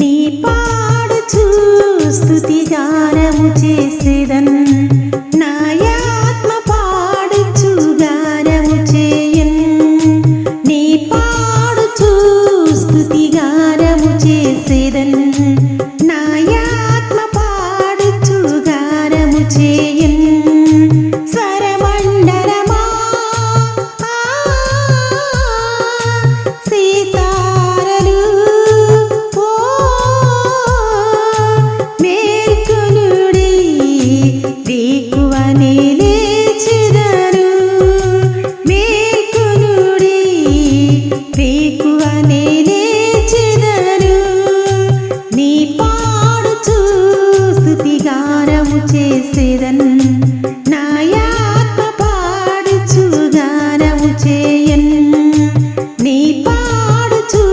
నీ పాడు స్తుతి గానము చేసేదన్. చేసేదన్ నాయాత్మ పాడుచు గానము చేయన్. నీ పాడుచు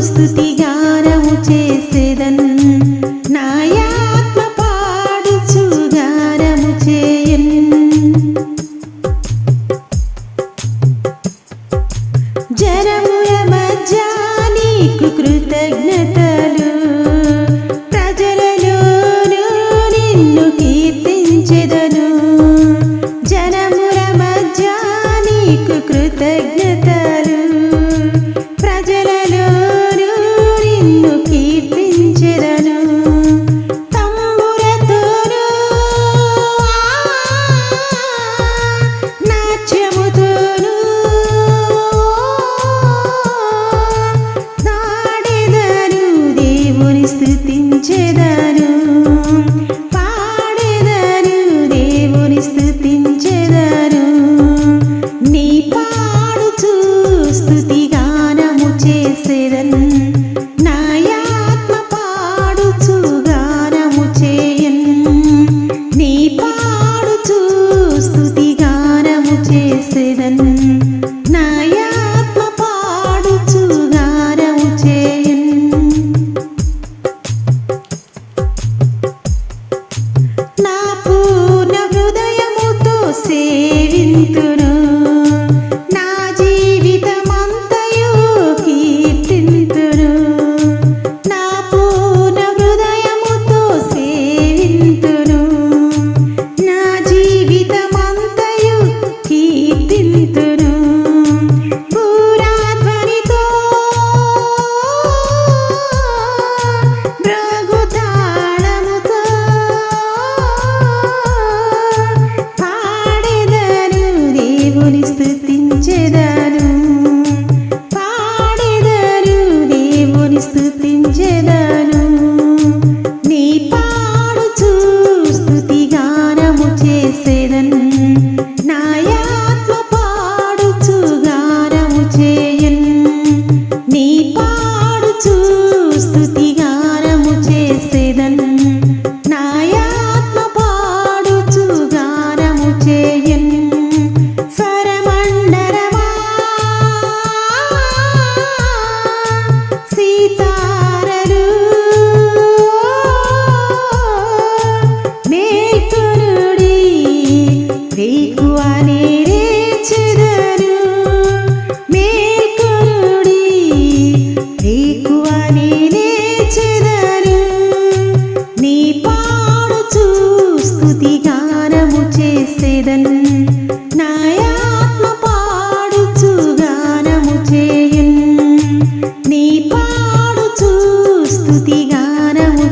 స్తుతి గానము చేసేదన్. నాయాత్మ పాడుచు గానము చేయన్. జనముల మధ్య నీకు కృతజ్ఞతలు. ప్రజలలో నిన్ను స్థుతించెదరు పాడెదరు దేవుని స్థుతించెదరు నీ పాడుచు స్తుతి గానము చేసేదన్ నాయాత్మ పాడుచు గానము చేయన్. నీ పాడుచు స్తుతి గానము చేసేదన్. tidur. చేసేదన్. నాయాత్మ పాడుచు గానము చేయన్. నీ పాడుచు స్తుతి గానము చేసేదన్. నాయాత్మ పాడుచు గానము చేయన్. స్వరమండరమా సీతారలు నీ పాడుచు స్తుతి గానము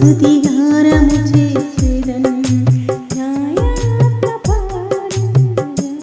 నీ పాడుచు స్తుతి గానము చేసేదన్